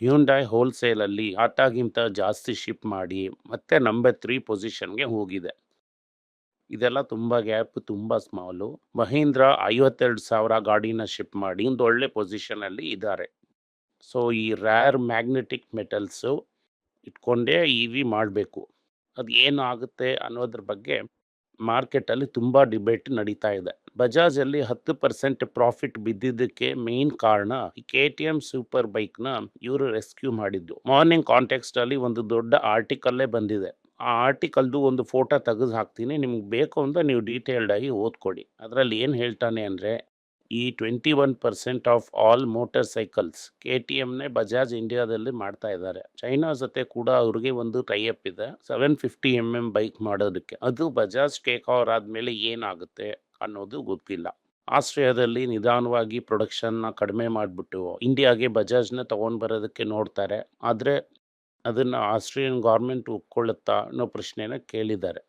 Hyundai ಹೋಲ್‌ಸೇಲಲ್ಲಿ ಆಟಾಗಿಂತ ಜಾಸ್ತಿ ship ಮಾಡಿ ಮತ್ತೆ ನಂಬರ್ ತ್ರೀ ಪೊಸಿಷನ್‌ಗೆ ಹೋಗಿದೆ. ಇದೆಲ್ಲ ತುಂಬ ಗ್ಯಾಪ್, ತುಂಬ ಸ್ಮಾಲು. ಮಹೀಂದ್ರ 52,000 ಗಾಡಿನ ಶಿಪ್ ಮಾಡಿ ಒಂದು ಒಳ್ಳೆ ಪೊಸಿಷನಲ್ಲಿ ಇದ್ದಾರೆ. ಸೊ ಈ ರ್ಯಾರ್ ಮ್ಯಾಗ್ನೆಟಿಕ್ ಮೆಟಲ್ಸು ಇಟ್ಕೊಂಡೇ ಇ ವಿ ಮಾಡಬೇಕು. ಅದು ಏನಾಗುತ್ತೆ ಅನ್ನೋದ್ರ ಬಗ್ಗೆ ಮಾರ್ಕೆಟಲ್ಲಿ ತುಂಬ ಡಿಬೇಟ್ ನಡೀತಾ ಇದೆ. ಬಜಾಜಲ್ಲಿ 10% ಪ್ರಾಫಿಟ್ ಬಿದ್ದಿದ್ದಕ್ಕೆ ಮೇನ್ ಕಾರಣ ಕೆ ಟಿ ಎಂ ಸೂಪರ್ ಬೈಕ್‌ನ ಇವರು ರೆಸ್ಕ್ಯೂ ಮಾಡಿದ್ದು. ಮಾರ್ನಿಂಗ್ ಕಾಂಟೆಕ್ಸ್ಟಲ್ಲಿ ಒಂದು ದೊಡ್ಡ ಆರ್ಟಿಕಲ್ಲೇ ಬಂದಿದೆ. ಆ ಆರ್ಟಿಕಲ್‌ದು ಒಂದು ಫೋಟೋ ತೆಗೆದು ಹಾಕ್ತೀನಿ. ನಿಮ್ಗೆ ಬೇಕು ಅಂತ ನೀವು ಡೀಟೇಲ್ಡ್ ಆಗಿ ಓದ್ಕೊಡಿ ಅದರಲ್ಲಿ ಏನು ಹೇಳ್ತಾನೆ ಅಂದ್ರೆ, ಈ 21% of all motorcycles K T ಎಮ್ನೇ Bajaj ಇಂಡಿಯಾದಲ್ಲಿ ಮಾಡ್ತಾ ಇದ್ದಾರೆ. ಚೈನಾ ಜೊತೆ ಕೂಡ ಅವ್ರಿಗೆ ಒಂದು ಟೈ ಅಪ್ ಇದೆ. 750 ಎಂ ಬೈಕ್ ಮಾಡೋದಕ್ಕೆ. ಅದು ಬಜಾಜ್ ಟೇಕ್ ಓವರ್ ಆದ್ಮೇಲೆ ಏನಾಗುತ್ತೆ ಅನ್ನೋದು ಗೊತ್ತಿಲ್ಲ. ಆಸ್ಟ್ರಿಯಾದಲ್ಲಿ ನಿಧಾನವಾಗಿ ಪ್ರೊಡಕ್ಷನ್‌ನ ಕಡಿಮೆ ಮಾಡಿಬಿಟ್ಟು ಇಂಡಿಯಾಗೆ ಬಜಾಜ್‌ನ ತೊಗೊಂಡು ಬರೋದಕ್ಕೆ ನೋಡ್ತಾರೆ. ಆದರೆ, ಅದನ್ನು ಆಸ್ಟ್ರಿಯನ್ ಗೌರ್ಮೆಂಟ್ ಒಪ್ಕೊಳ್ಳುತ್ತಾ ಅನ್ನೋ ಪ್ರಶ್ನೆನ ಕೇಳಿದ್ದಾರೆ.